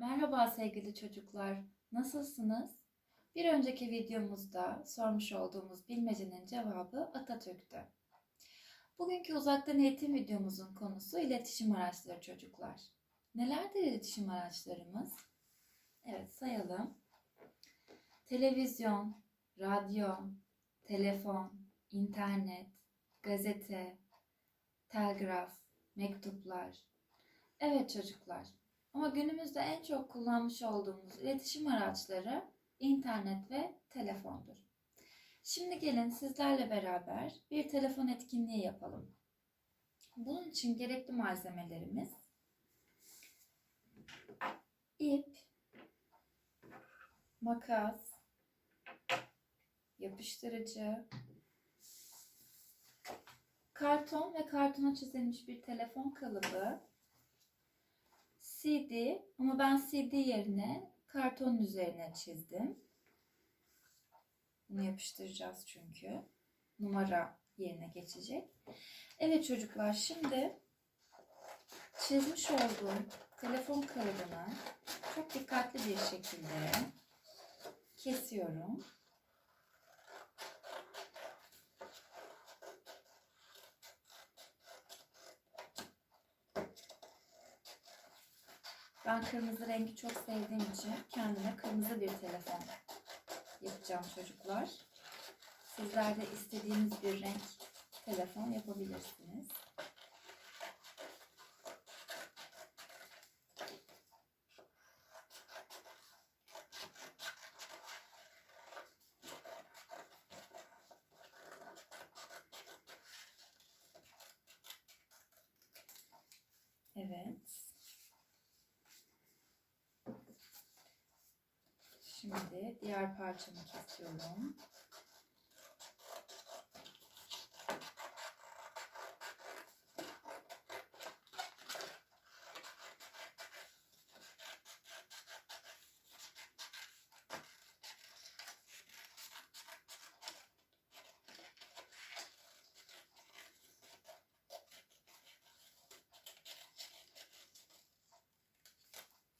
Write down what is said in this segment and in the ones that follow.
Merhaba sevgili çocuklar. Nasılsınız? Bir önceki videomuzda sormuş olduğumuz bilmecenin cevabı Atatürk'tü. Bugünkü uzaktan eğitim videomuzun konusu iletişim araçları çocuklar. Nelerdir iletişim araçlarımız? Evet sayalım. Televizyon, radyo, telefon, internet, gazete, telgraf, mektuplar. Evet çocuklar. Ama günümüzde en çok kullanmış olduğumuz iletişim araçları internet ve telefondur. Şimdi gelin sizlerle beraber bir telefon etkinliği yapalım. Bunun için gerekli malzemelerimiz ip, makas, yapıştırıcı, karton ve kartona çizilmiş bir telefon kalıbı, CD ama ben CD yerine kartonun üzerine çizdim. Bunu yapıştıracağız çünkü. Numara yerine geçecek. Evet çocuklar şimdi çizmiş olduğum telefon kalıbını çok dikkatli bir şekilde kesiyorum. Ben kırmızı rengi çok sevdiğim için kendime kırmızı bir telefon yapacağım çocuklar. Sizler de istediğiniz bir renk telefon yapabilirsiniz. Evet. Şimdi diğer parçamı kesiyorum.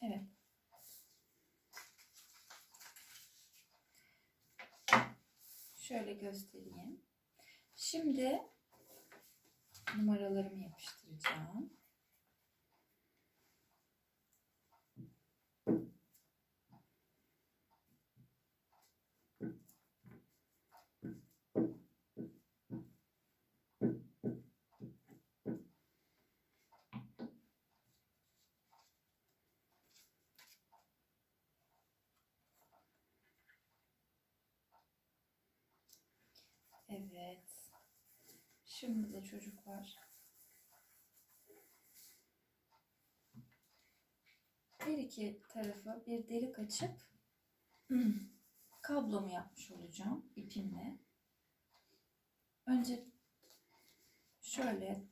Evet. Şöyle göstereyim. Şimdi numaralarımı yapıştıracağım. Evet. Şimdi de çocuklar her iki tarafa bir delik açıp kablomu yapmış olacağım ipimle. Önce şöyle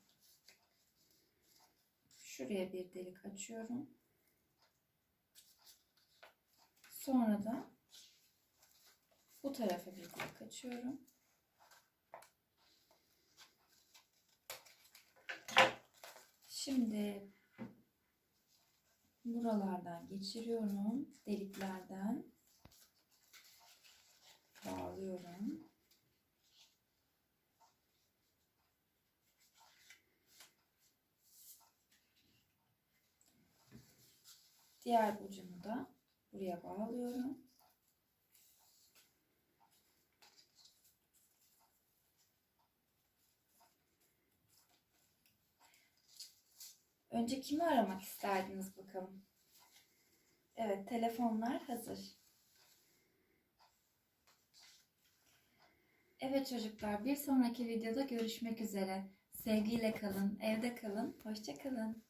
şuraya bir delik açıyorum. Sonra da bu tarafa bir delik açıyorum. Şimdi buralardan geçiriyorum. Deliklerden bağlıyorum. Diğer ucunu da buraya bağlıyorum. Önce kimi aramak isterdiniz bakalım? Evet, telefonlar hazır. Evet çocuklar, bir sonraki videoda görüşmek üzere. Sevgiyle kalın, evde kalın, hoşça kalın.